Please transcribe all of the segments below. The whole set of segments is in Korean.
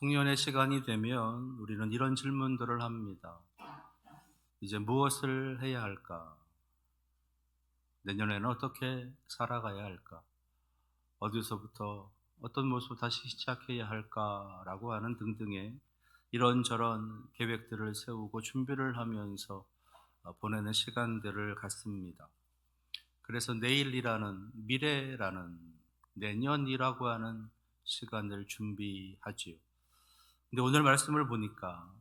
송년의 시간이 되면 우리는 이런 질문들을 합니다. 이제 무엇을 해야 할까? 내년에는 어떻게 살아가야 할까? 어디서부터 어떤 모습 다시 시작해야 할까라고 하는 등등의 이런저런 계획들을 세우고 준비를 하면서 어, 보내는 시간들을 갖습니다. 그래서 내일이라는 미래라는 내년이라고 하는 시간을 준비하지요. 근데 오늘 말씀을 보니까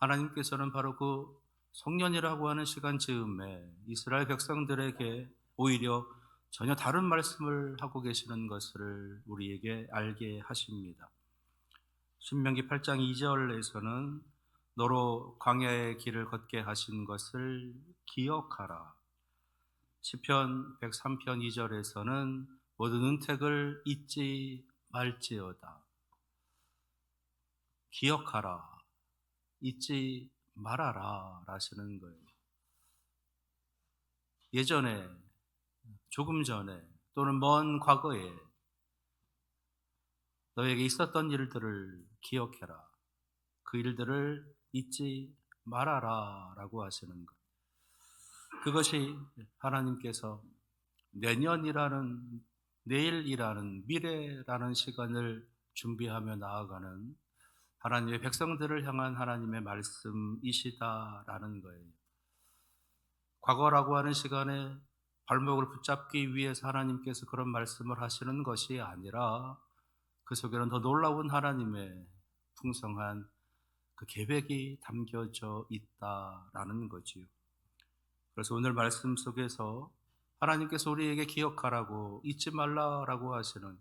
하나님께서는 바로 그 성년이라고 하는 시간 즈음에 이스라엘 백성들에게 오히려 전혀 다른 말씀을 하고 계시는 것을 우리에게 알게 하십니다. 신명기 8장 2절에서는 너로 광야의 길을 걷게 하신 것을 기억하라. 시편 103편 2절에서는 모든 은택을 잊지 말지어다. 기억하라. 잊지 말아라. 라시는 거예요. 예전에, 조금 전에, 또는 먼 과거에 너에게 있었던 일들을 기억해라. 그 일들을 잊지 말아라. 라고 하시는 것. 그것이 하나님께서 내년이라는 내일이라는 미래라는 시간을 준비하며 나아가는 하나님의 백성들을 향한 하나님의 말씀이시다라는 거예요. 과거라고 하는 시간에 발목을 붙잡기 위해서 하나님께서 그런 말씀을 하시는 것이 아니라 그 속에는 더 놀라운 하나님의 풍성한 그 계획이 담겨져 있다라는 거지요. 그래서 오늘 말씀 속에서 하나님께서 우리에게 기억하라고 잊지 말라라고 하시는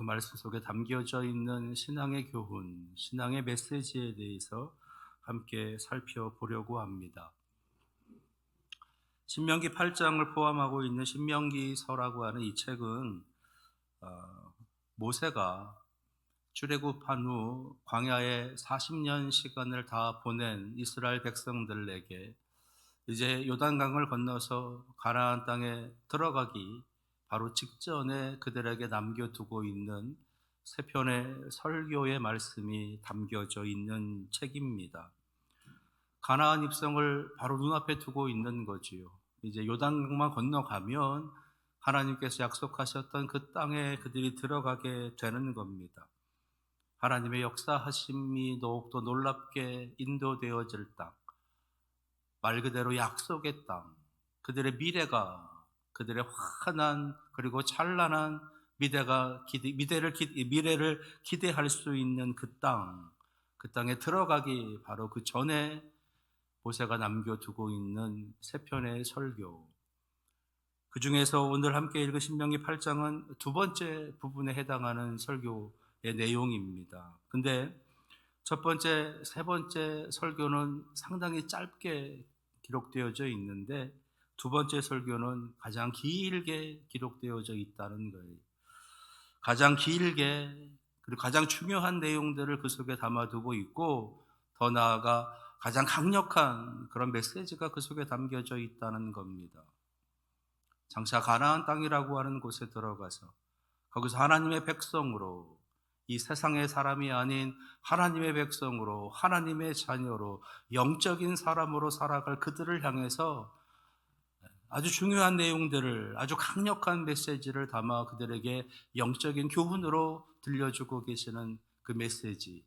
그 말씀 속에 담겨져 있는 신앙의 교훈, 신앙의 메시지에 대해서 함께 살펴보려고 합니다. 신명기 8장을 포함하고 있는 신명기서라고 하는 이 책은 어, 모세가 출애굽한 후 광야에 40년 시간을 다 보낸 이스라엘 백성들에게 이제 요단강을 건너서 가나안 땅에 들어가기 바로 직전에 그들에게 남겨두고 있는 세 편의 설교의 말씀이 담겨져 있는 책입니다. 가나안 입성을 바로 눈앞에 두고 있는 거지요. 이제 요단강만 건너가면 하나님께서 약속하셨던 그 땅에 그들이 들어가게 되는 겁니다. 하나님의 역사하심이 더욱더 놀랍게 인도되어질 땅, 말 그대로 약속의 땅, 그들의 미래가 그들의 환한 그리고 찬란한 미래가 기대, 미래를 미래를 기대할 수 있는 그 땅, 그 땅에 들어가기 바로 그 전에 모세가 남겨두고 있는 세 편의 설교. 그 중에서 오늘 함께 읽은 신명기 8장은 두 번째 부분에 해당하는 설교의 내용입니다. 근데 첫 번째, 세 번째 설교는 상당히 짧게 기록되어져 있는데 두 번째 설교는 가장 길게 기록되어져 있다는 거예요. 가장 길게 그리고 가장 중요한 내용들을 그 속에 담아두고 있고 더 나아가 가장 강력한 그런 메시지가 그 속에 담겨져 있다는 겁니다. 장차 가나안 땅이라고 하는 곳에 들어가서 거기서 하나님의 백성으로 이 세상의 사람이 아닌 하나님의 백성으로 하나님의 자녀로 영적인 사람으로 살아갈 그들을 향해서 아주 중요한 내용들을 아주 강력한 메시지를 담아 그들에게 영적인 교훈으로 들려주고 계시는 그 메시지.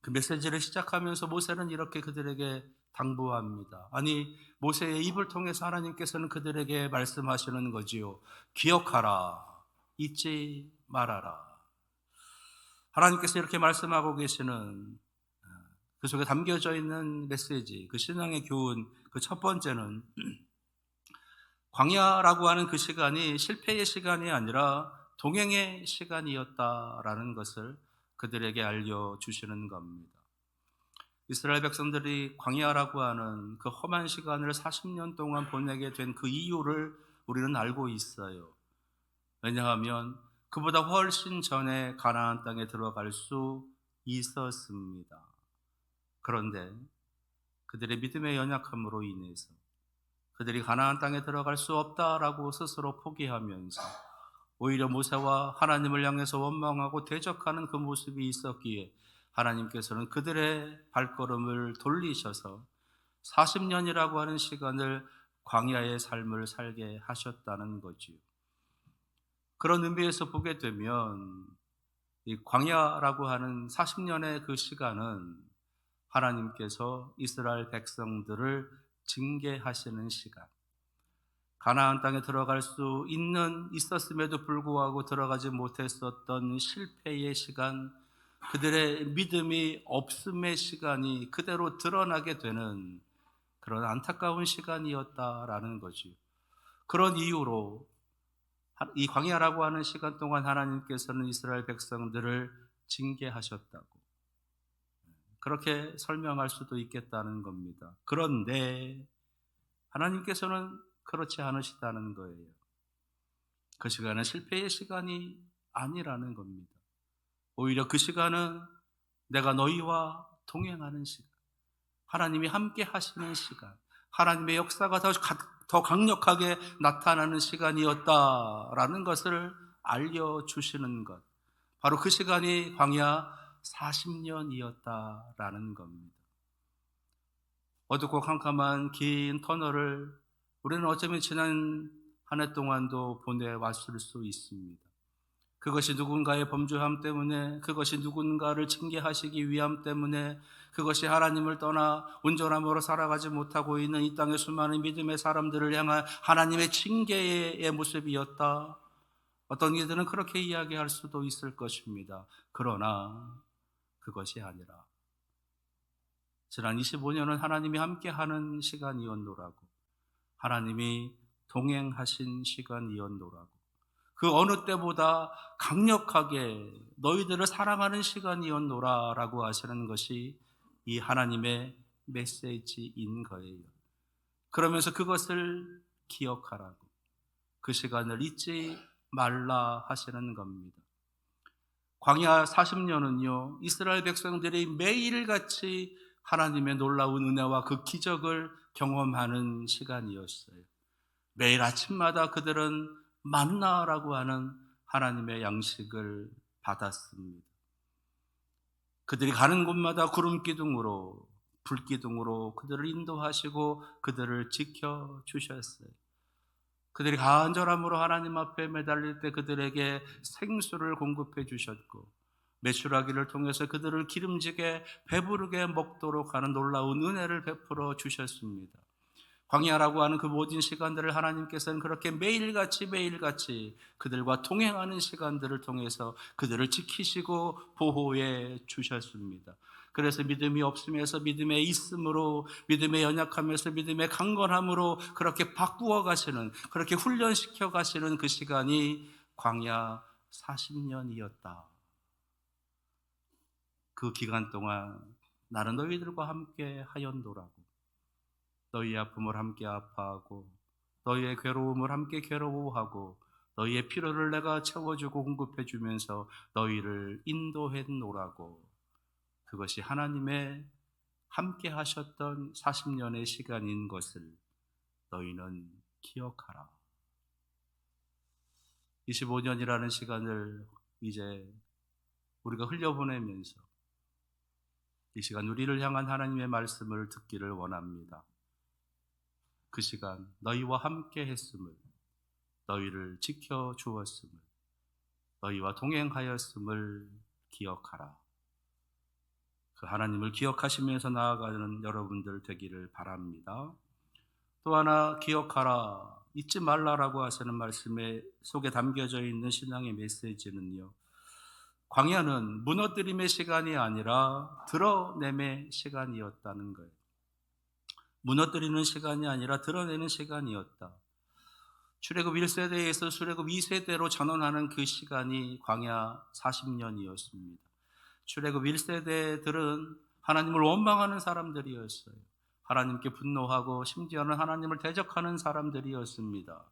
그 메시지를 시작하면서 모세는 이렇게 그들에게 당부합니다. 아니, 모세의 입을 통해서 하나님께서는 그들에게 말씀하시는 거지요. 기억하라. 잊지 말아라. 하나님께서 이렇게 말씀하고 계시는 그 속에 담겨져 있는 메시지, 그 신앙의 교훈, 그 첫 번째는 광야라고 하는 그 시간이 실패의 시간이 아니라 동행의 시간이었다라는 것을 그들에게 알려주시는 겁니다. 이스라엘 백성들이 광야라고 하는 그 험한 시간을 40년 동안 보내게 된 그 이유를 우리는 알고 있어요. 왜냐하면 그보다 훨씬 전에 가나안 땅에 들어갈 수 있었습니다. 그런데 그들의 믿음의 연약함으로 인해서 그들이 가나안 땅에 들어갈 수 없다라고 스스로 포기하면서 오히려 모세와 하나님을 향해서 원망하고 대적하는 그 모습이 있었기에 하나님께서는 그들의 발걸음을 돌리셔서 40년이라고 하는 시간을 광야의 삶을 살게 하셨다는 거지요. 그런 의미에서 보게 되면 이 광야라고 하는 40년의 그 시간은 하나님께서 이스라엘 백성들을 징계하시는 시간. 가나안 땅에 들어갈 수 있는 있었음에도 불구하고 들어가지 못했었던 실패의 시간, 그들의 믿음이 없음의 시간이 그대로 드러나게 되는 그런 안타까운 시간이었다라는 거지. 그런 이유로 이 광야라고 하는 시간 동안 하나님께서는 이스라엘 백성들을 징계하셨다고. 그렇게 설명할 수도 있겠다는 겁니다. 그런데 하나님께서는 그렇지 않으시다는 거예요. 그 시간은 실패의 시간이 아니라는 겁니다. 오히려 그 시간은 내가 너희와 동행하는 시간, 하나님이 함께 하시는 시간, 하나님의 역사가 더, 더 강력하게 나타나는 시간이었다라는 것을 알려주시는 것. 바로 그 시간이 광야 40년이었다라는 겁니다. 어둡고 캄캄한 긴 터널을 우리는 어쩌면 지난 한 해 동안도 보내왔을 수 있습니다. 그것이 누군가의 범죄함 때문에, 그것이 누군가를 징계하시기 위함 때문에, 그것이 하나님을 떠나 온전함으로 살아가지 못하고 있는 이 땅의 수많은 믿음의 사람들을 향한 하나님의 징계의 모습이었다. 어떤 이들은 그렇게 이야기할 수도 있을 것입니다. 그러나 그것이 아니라 지난 25년은 하나님이 함께하는 시간이었노라고. 하나님이 동행하신 시간이었노라고. 그 어느 때보다 강력하게 너희들을 사랑하는 시간이었노라라고 하시는 것이 이 하나님의 메시지인 거예요. 그러면서 그것을 기억하라고. 그 시간을 잊지 말라 하시는 겁니다. 광야 40년은요, 이스라엘 백성들이 매일같이 하나님의 놀라운 은혜와 그 기적을 경험하는 시간이었어요. 매일 아침마다 그들은 만나라고 하는 하나님의 양식을 받았습니다. 그들이 가는 곳마다 구름 기둥으로 불 기둥으로 그들을 인도하시고 그들을 지켜 주셨어요. 그들이 간절함으로 하나님 앞에 매달릴 때 그들에게 생수를 공급해 주셨고 메추라기를 통해서 그들을 기름지게 배부르게 먹도록 하는 놀라운 은혜를 베풀어 주셨습니다. 광야라고 하는 그 모든 시간들을 하나님께서는 그렇게 매일같이 매일같이 그들과 동행하는 시간들을 통해서 그들을 지키시고 보호해 주셨습니다. 그래서 믿음이 없음에서 믿음의 있음으로 믿음의 연약함에서 믿음의 강건함으로 그렇게 바꾸어 가시는 그렇게 훈련시켜 가시는 그 시간이 광야 40년이었다. 그 기간 동안 나는 너희들과 함께 하연도라고 너희의 아픔을 함께 아파하고 너희의 괴로움을 함께 괴로워하고 너희의 필요를 내가 채워주고 공급해 주면서 너희를 인도해 노라고 그것이 하나님의 함께 하셨던 40년의 시간인 것을 너희는 기억하라. 25년이라는 시간을 이제 우리가 흘려보내면서 이 시간 우리를 향한 하나님의 말씀을 듣기를 원합니다. 그 시간 너희와 함께 했음을 너희를 지켜 주었음을 너희와 동행하였음을 기억하라. 그 하나님을 기억하시면서 나아가는 여러분들 되기를 바랍니다. 또 하나 기억하라. 잊지 말라라고 하시는 말씀에 속에 담겨져 있는 신앙의 메시지는요. 광야는 무너뜨림의 시간이 아니라 드러냄의 시간이었다는 거예요. 무너뜨리는 시간이 아니라 드러내는 시간이었다. 출애굽 1세대에서 출애굽 2세대로 전환하는 그 시간이 광야 40년이었습니다. 출애굽 1세대들은 하나님을 원망하는 사람들이었어요. 하나님께 분노하고 심지어는 하나님을 대적하는 사람들이었습니다.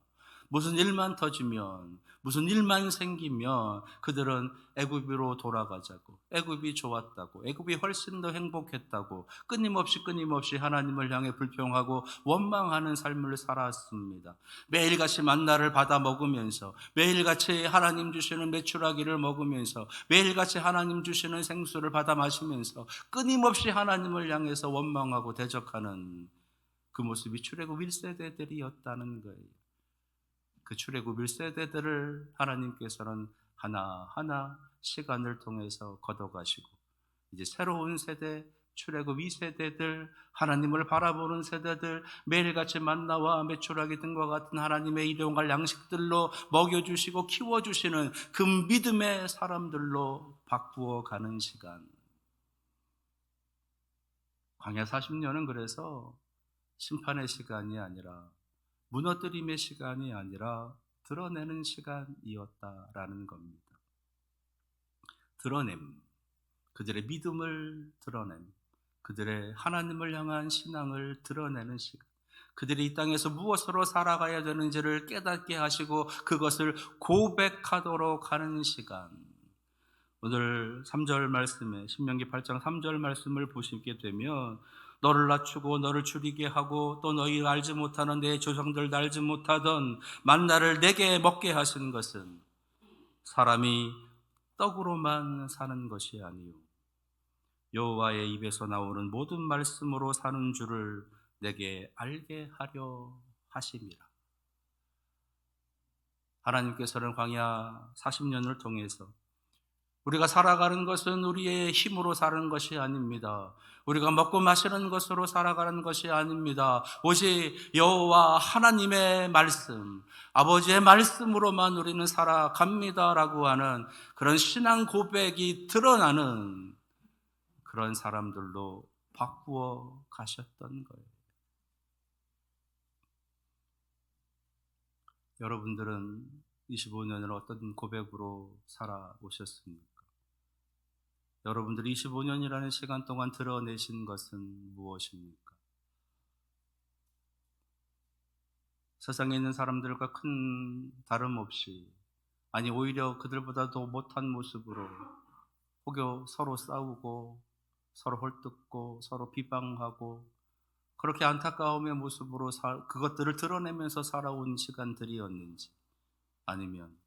무슨 일만 터지면 무슨 일만 생기면 그들은 애굽으로 돌아가자고 애굽이 좋았다고 애굽이 훨씬 더 행복했다고 끊임없이 끊임없이 하나님을 향해 불평하고 원망하는 삶을 살았습니다. 매일같이 만나를 받아 먹으면서 매일같이 하나님 주시는 메추라기를 먹으면서 매일같이 하나님 주시는 생수를 받아 마시면서 끊임없이 하나님을 향해서 원망하고 대적하는 그 모습이 출애굽 1세대들이었다는 거예요. 그 출애굽 1세대들을 하나님께서는 하나하나 시간을 통해서 걷어가시고 이제 새로운 세대 출애굽 2세대들 하나님을 바라보는 세대들 매일같이 만나와 메추라기 등과 같은 하나님의 일용할 양식들로 먹여주시고 키워주시는 그 믿음의 사람들로 바꾸어 가는 시간. 광야 40년은 그래서 심판의 시간이 아니라 무너뜨림의 시간이 아니라 드러내는 시간이었다라는 겁니다. 드러냄, 그들의 믿음을 드러냄, 그들의 하나님을 향한 신앙을 드러내는 시간. 그들이 이 땅에서 무엇으로 살아가야 되는지를 깨닫게 하시고 그것을 고백하도록 하는 시간. 오늘 3절 말씀에 신명기 8장 3절 말씀을 보시게 되면 너를 낮추고 너를 줄이게 하고 또 너희 알지 못하는 내 조상들 알지 못하던 만나를 내게 먹게 하신 것은 사람이 떡으로만 사는 것이 아니요 여호와의 입에서 나오는 모든 말씀으로 사는 줄을 내게 알게 하려 하심이라. 하나님께서는 광야 40년을 통해서 우리가 살아가는 것은 우리의 힘으로 사는 것이 아닙니다. 우리가 먹고 마시는 것으로 살아가는 것이 아닙니다. 오직 여호와 하나님의 말씀, 아버지의 말씀으로만 우리는 살아갑니다라고 하는 그런 신앙 고백이 드러나는 그런 사람들로 바꾸어 가셨던 거예요. 여러분들은 25년을 어떤 고백으로 살아오셨습니까? 여러분들이 25년이라는 시간 동안 드러내신 것은 무엇입니까? 세상에 있는 사람들과 큰 다름 없이, 아니, 오히려 그들보다 더 못한 모습으로 혹여 서로 싸우고, 서로 헐뜯고, 서로 비방하고, 그렇게 안타까움의 모습으로 사, 그것들을 드러내면서 살아온 시간들이었는지, 아니면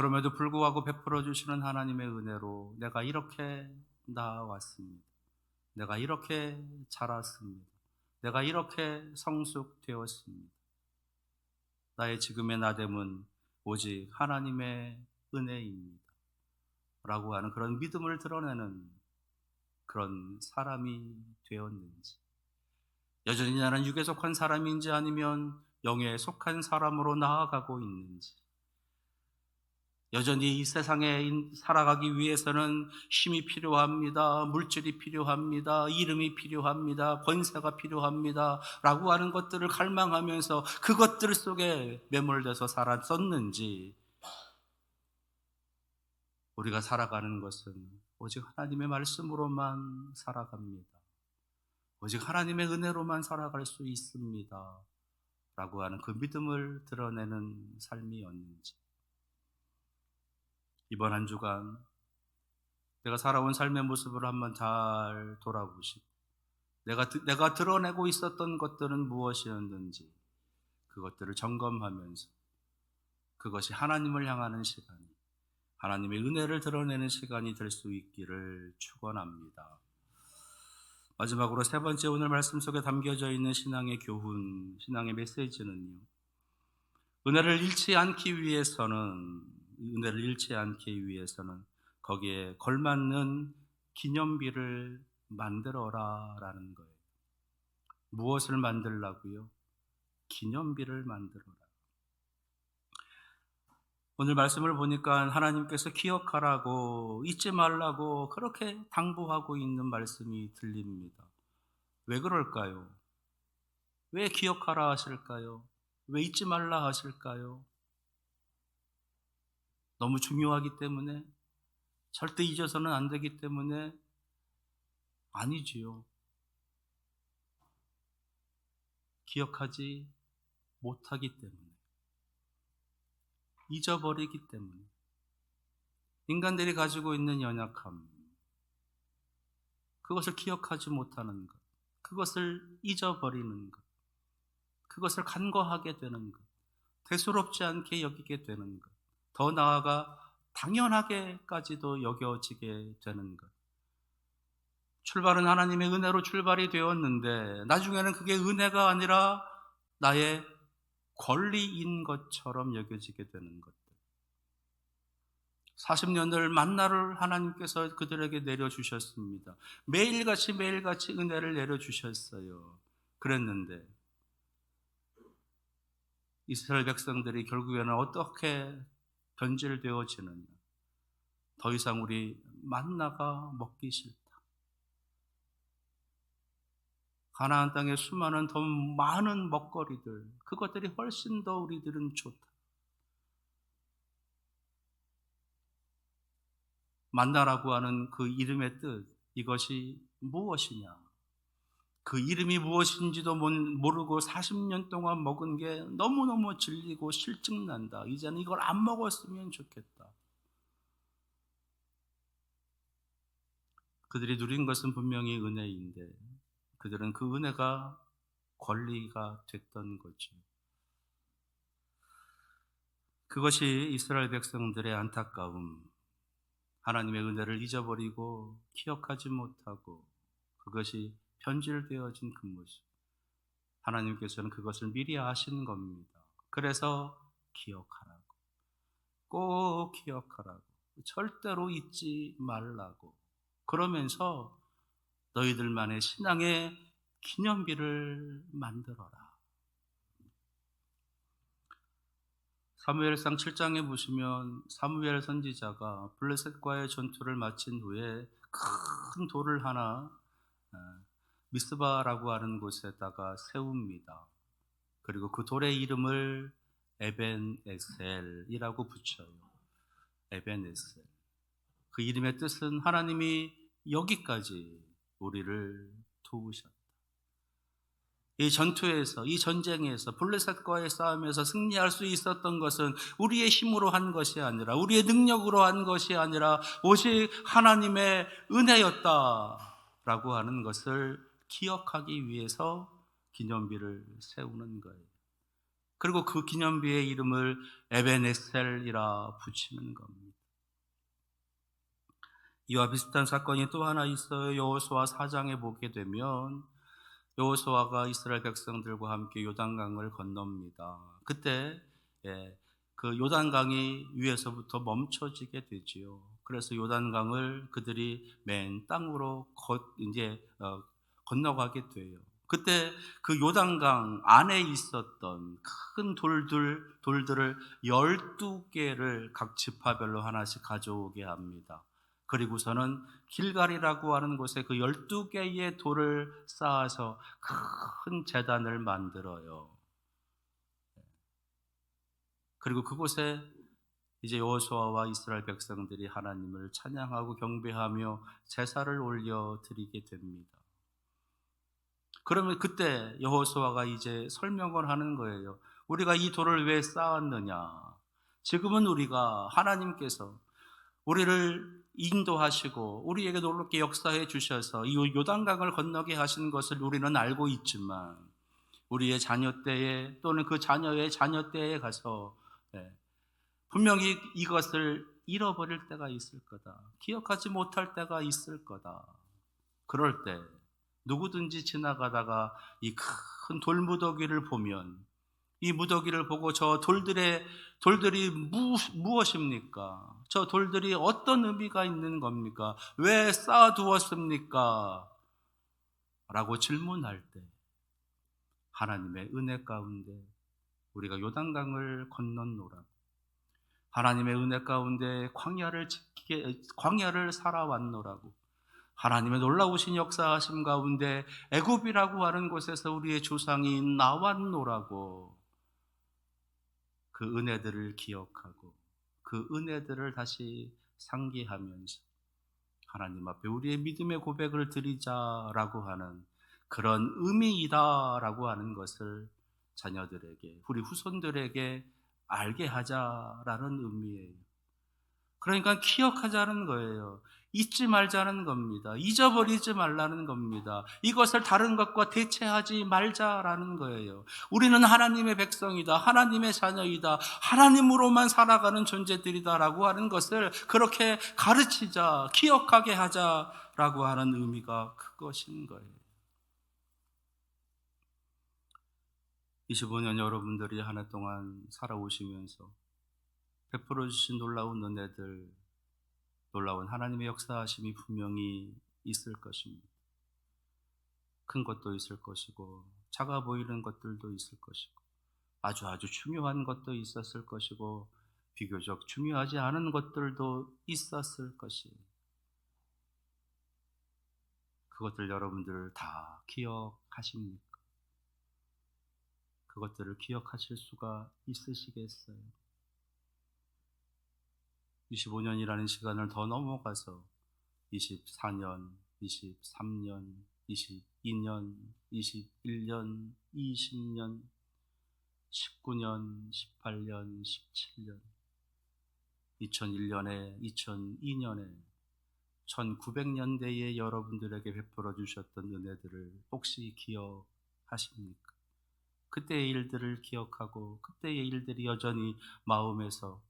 그럼에도 불구하고 베풀어 주시는 하나님의 은혜로 내가 이렇게 나왔습니다. 내가 이렇게 자랐습니다. 내가 이렇게 성숙되었습니다. 나의 지금의 나됨은 오직 하나님의 은혜입니다. 라고 하는 그런 믿음을 드러내는 그런 사람이 되었는지, 여전히 나는 육에 속한 사람인지 아니면 영에 속한 사람으로 나아가고 있는지, 여전히 이 세상에 살아가기 위해서는 힘이 필요합니다. 물질이 필요합니다. 이름이 필요합니다. 권세가 필요합니다. 라고 하는 것들을 갈망하면서 그것들 속에 매몰돼서 살았었는지 우리가 살아가는 것은 오직 하나님의 말씀으로만 살아갑니다. 오직 하나님의 은혜로만 살아갈 수 있습니다. 라고 하는 그 믿음을 드러내는 삶이었는지 이번 한 주간 내가 살아온 삶의 모습을 한번 잘 돌아보시고 내가 내가 드러내고 있었던 것들은 무엇이었는지 그것들을 점검하면서 그것이 하나님을 향하는 시간이 하나님의 은혜를 드러내는 시간이 될 수 있기를 축원합니다. 마지막으로 세 번째 오늘 말씀 속에 담겨져 있는 신앙의 교훈, 신앙의 메시지는요. 은혜를 잃지 않기 위해서는 은혜를 잃지 않기 위해서는 거기에 걸맞는 기념비를 만들어라라는 거예요. 무엇을 만들라고요? 기념비를 만들어라. 오늘 말씀을 보니까 하나님께서 기억하라고 잊지 말라고 그렇게 당부하고 있는 말씀이 들립니다. 왜 그럴까요? 왜 기억하라 하실까요? 왜 잊지 말라 하실까요? 너무 중요하기 때문에 절대 잊어서는 안 되기 때문에 아니지요. 기억하지 못하기 때문에 잊어버리기 때문에 인간들이 가지고 있는 연약함 그것을 기억하지 못하는 것 그것을 잊어버리는 것 그것을 간과하게 되는 것 대수롭지 않게 여기게 되는 것 더 나아가 당연하게까지도 여겨지게 되는 것 출발은 하나님의 은혜로 출발이 되었는데 나중에는 그게 은혜가 아니라 나의 권리인 것처럼 여겨지게 되는 것들. 40년들 만나를 하나님께서 그들에게 내려주셨습니다. 매일같이 매일같이 은혜를 내려주셨어요. 그랬는데 이스라엘 백성들이 결국에는 어떻게 변질되어지느냐. 더 이상 우리 만나가 먹기 싫다. 가나안 땅의 수많은 더 많은 먹거리들, 그것들이 훨씬 더 우리들은 좋다. 만나라고 하는 그 이름의 뜻, 이것이 무엇이냐? 그 이름이 무엇인지도 모르고 40년 동안 먹은 게 너무너무 질리고 실증난다. 이제는 이걸 안 먹었으면 좋겠다. 그들이 누린 것은 분명히 은혜인데 그들은 그 은혜가 권리가 됐던 거죠. 그것이 이스라엘 백성들의 안타까움, 하나님의 은혜를 잊어버리고 기억하지 못하고 그것이 변질되어진 그 모습. 하나님께서는 그것을 미리 아신 겁니다. 그래서 기억하라고. 꼭 기억하라고. 절대로 잊지 말라고. 그러면서 너희들만의 신앙의 기념비를 만들어라. 사무엘상 7장에 보시면 사무엘 선지자가 블레셋과의 전투를 마친 후에 큰 돌을 하나 미스바라고 하는 곳에다가 세웁니다. 그리고 그 돌의 이름을 에벤에셀이라고 붙여요. 에벤에셀. 그 이름의 뜻은 하나님이 여기까지 우리를 도우셨다. 이 전투에서, 이 전쟁에서, 블레셋과의 싸움에서 승리할 수 있었던 것은 우리의 힘으로 한 것이 아니라, 우리의 능력으로 한 것이 아니라, 오직 하나님의 은혜였다라고 하는 것을 기억하기 위해서 기념비를 세우는 거예요. 그리고 그 기념비의 이름을 에베네셀이라 붙이는 겁니다. 이와 비슷한 사건이 또 하나 있어요. 여호수아 4장에 보게 되면 여호수아가 이스라엘 백성들과 함께 요단강을 건넙니다. 그때 예, 그 요단강이 위에서부터 멈춰지게 되지요. 그래서 요단강을 그들이 맨 땅으로 거, 이제 어, 건너가게 돼요. 그때 그 요단강 안에 있었던 큰 돌들, 돌들을 12개를 각 지파별로 하나씩 가져오게 합니다. 그리고서는 길갈이라고 하는 곳에 그 12개의 돌을 쌓아서 큰 재단을 만들어요. 그리고 그곳에 이제 여호수아와 이스라엘 백성들이 하나님을 찬양하고 경배하며 제사를 올려 드리게 됩니다. 그러면 그때 여호수아가 이제 설명을 하는 거예요. 우리가 이 돌을 왜 쌓았느냐? 지금은 우리가 하나님께서 우리를 인도하시고 우리에게 놀랍게 역사해 주셔서 이 요단강을 건너게 하신 것을 우리는 알고 있지만 우리의 자녀 때에 또는 그 자녀의 자녀 때에 가서 예, 분명히 이것을 잃어버릴 때가 있을 거다. 기억하지 못할 때가 있을 거다. 그럴 때 누구든지 지나가다가 이 큰 돌무더기를 보면 이 무더기를 보고 저 돌들의 돌들이 무, 무엇입니까? 저 돌들이 어떤 의미가 있는 겁니까? 왜 쌓아두었습니까? 라고 질문할 때 하나님의 은혜 가운데 우리가 요단강을 건넌노라. 하나님의 은혜 가운데 광야를 지키게 광야를 살아왔노라고. 하나님의 놀라우신 역사하심 가운데 애굽이라고 하는 곳에서 우리의 조상이 나왔노라고 그 은혜들을 기억하고 그 은혜들을 다시 상기하면서 하나님 앞에 우리의 믿음의 고백을 드리자라고 하는 그런 의미이다라고 하는 것을 자녀들에게, 우리 후손들에게 알게 하자라는 의미예요. 그러니까 기억하자는 거예요. 잊지 말자는 겁니다. 잊어버리지 말라는 겁니다. 이것을 다른 것과 대체하지 말자라는 거예요. 우리는 하나님의 백성이다. 하나님의 자녀이다. 하나님으로만 살아가는 존재들이다라고 하는 것을 그렇게 가르치자, 기억하게 하자라고 하는 의미가 그것인 거예요. 25년 여러분들이 한 해 동안 살아오시면서 베풀어 주신 놀라운 은혜들, 놀라운 하나님의 역사하심이 분명히 있을 것입니다. 큰 것도 있을 것이고, 작아 보이는 것들도 있을 것이고, 아주 아주 중요한 것도 있었을 것이고, 비교적 중요하지 않은 것들도 있었을 것이에요. 그것들 여러분들 다 기억하십니까? 그것들을 기억하실 수가 있으시겠어요? 25년이라는 시간을 더 넘어가서 24년, 23년, 22년, 21년, 20년, 19년, 18년, 17년, 2001년에, 2002년에, 1900년대에 여러분들에게 베풀어 주셨던 은혜들을 혹시 기억하십니까? 그때의 일들을 기억하고 그때의 일들이 여전히 마음에서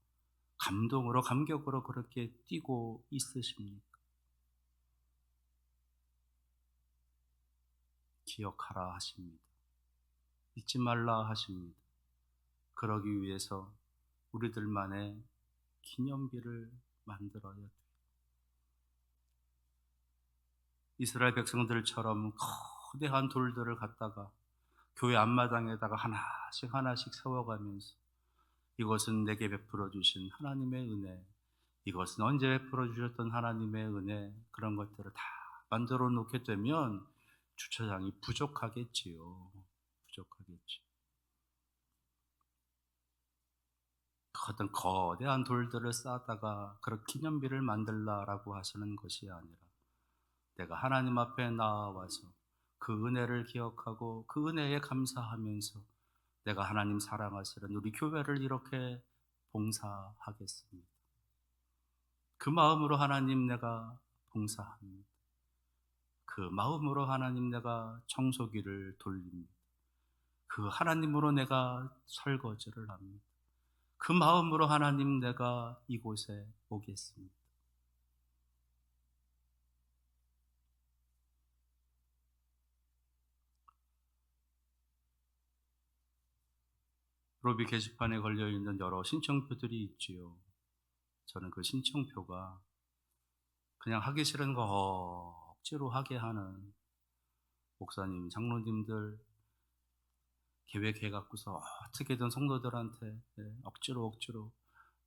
감동으로 감격으로 그렇게 뛰고 있으십니까? 기억하라 하십니다. 잊지 말라 하십니다. 그러기 위해서 우리들만의 기념비를 만들어야 돼요. 이스라엘 백성들처럼 거대한 돌들을 갖다가 교회 앞마당에다가 하나씩 하나씩 세워가면서 이것은 내게 베풀어 주신 하나님의 은혜, 이것은 언제 베풀어 주셨던 하나님의 은혜, 그런 것들을 다 만들어 놓게 되면 주차장이 부족하겠지요. 부족하겠지. 어떤 거대한 돌들을 쌓다가 그런 기념비를 만들라라고 하시는 것이 아니라 내가 하나님 앞에 나와서 그 은혜를 기억하고 그 은혜에 감사하면서 내가 하나님 사랑하시는 우리 교회를 이렇게 봉사하겠습니다. 그 마음으로 하나님 내가 봉사합니다. 그 마음으로 하나님 내가 청소기를 돌립니다. 그 하나님으로 내가 설거지를 합니다. 그 마음으로 하나님 내가 이곳에 오겠습니다. 로비 게시판에 걸려 있는 여러 신청표들이 있지요. 저는 그 신청표가 그냥 하기 싫은 거 억지로 하게 하는 목사님, 장로님들 계획해 갖고서 어떻게든 성도들한테 네, 억지로 억지로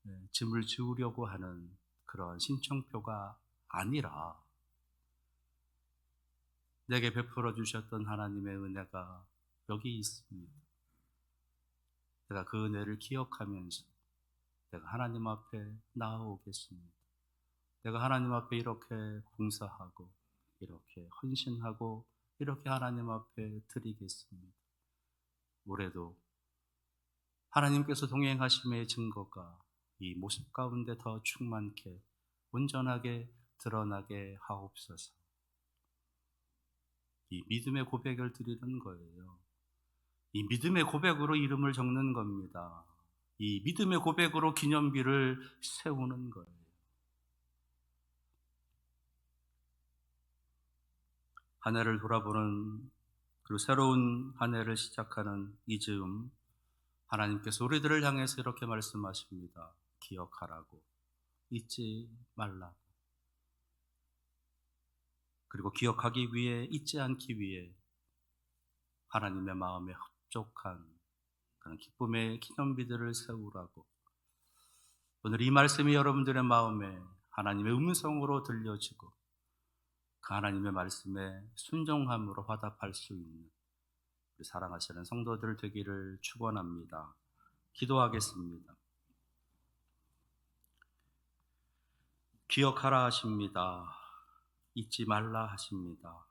네, 짐을 지우려고 하는 그런 신청표가 아니라 내게 베풀어 주셨던 하나님의 은혜가 여기 있습니다. 내가 그 은혜를 기억하면서 내가 하나님 앞에 나아오겠습니다. 내가 하나님 앞에 이렇게 봉사하고 이렇게 헌신하고 이렇게 하나님 앞에 드리겠습니다. 올해도 하나님께서 동행하심의 증거가 이 모습 가운데 더 충만케 온전하게 드러나게 하옵소서. 이 믿음의 고백을 드리는 거예요. 이 믿음의 고백으로 이름을 적는 겁니다. 이 믿음의 고백으로 기념비를 세우는 거예요. 한 해를 돌아보는 그리고 새로운 한 해를 시작하는 이 즈음 하나님께서 우리들을 향해서 이렇게 말씀하십니다. 기억하라고 잊지 말라. 그리고 기억하기 위해 잊지 않기 위해 하나님의 마음에 흡족한 그런 기쁨의 기념비들을 세우라고 오늘 이 말씀이 여러분들의 마음에 하나님의 음성으로 들려지고 그 하나님의 말씀에 순종함으로 화답할 수 있는 우리 사랑하시는 성도들 되기를 축원합니다. 기도하겠습니다. 기억하라 하십니다. 잊지 말라 하십니다.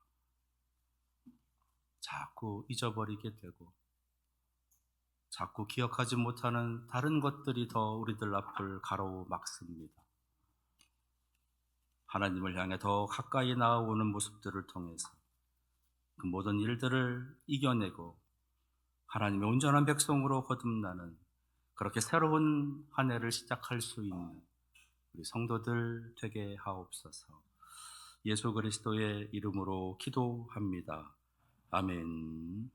자꾸 잊어버리게 되고 자꾸 기억하지 못하는 다른 것들이 더 우리들 앞을 가로막습니다. 하나님을 향해 더 가까이 나아오는 모습들을 통해서 그 모든 일들을 이겨내고 하나님의 온전한 백성으로 거듭나는 그렇게 새로운 한 해를 시작할 수 있는 우리 성도들 되게 하옵소서. 예수 그리스도의 이름으로 기도합니다. 아멘.